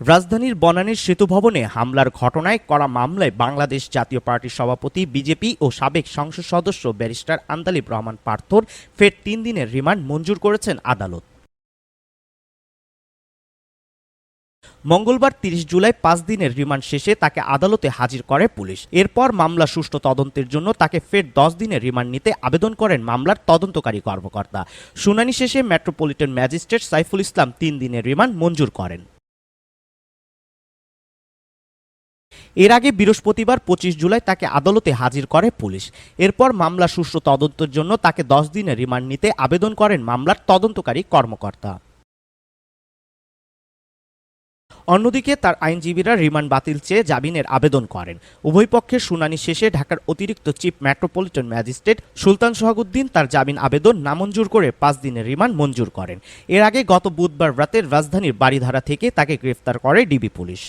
রাজধানীর বনানীর সেতু ভবনে হামলার ঘটনায় করা মামলায় বাংলাদেশ জাতীয় পার্টির সভাপতি, বিজেপি ও সাবেক সংসদ সদস্য ব্যারিস্টার আন্দালিব রহমান পার্থর ফের তিন দিনের রিমান্ড মঞ্জুর করেছেন আদালত। মঙ্গলবার তিরিশ জুলাই পাঁচ দিনের রিমান্ড শেষে তাকে আদালতে হাজির করে পুলিশ। এরপর মামলা সুষ্ঠু তদন্তের জন্য তাকে ফের দশ দিনের রিমান্ড নিতে আবেদন করেন মামলার তদন্তকারী কর্মকর্তা। শুনানি শেষে মেট্রোপলিটন ম্যাজিস্ট্রেট সাইফুল ইসলাম তিন দিনের রিমান্ড মঞ্জুর করেন। এর আগে বৃহস্পতিবার পঁচিশ জুলাই তাকে আদালতে হাজির করে পুলিশ। এরপর মামলা সুষ্ঠু তদন্তের জন্য তাকে দশ দিনের রিমান্ড নিতে আবেদন করেন মামলার তদন্তকারী কর্মকর্তা। অন্যদিকে তার আইনজীবীরা রিমান্ড বাতিল চেয়ে জামিনের আবেদন করেন। উভয় পক্ষের শুনানি শেষে ঢাকার অতিরিক্ত chief metropolitan magistrate Sultan Sohaguddin তার জামিন আবেদন নামঞ্জুর করে পাঁচ দিনের রিমান্ড মঞ্জুর করেন। এর আগে গত বুধবার রাতের রাজধানীর বাড়িধারা থেকে তাকে গ্রেফতার করে ডিবি পুলিশ।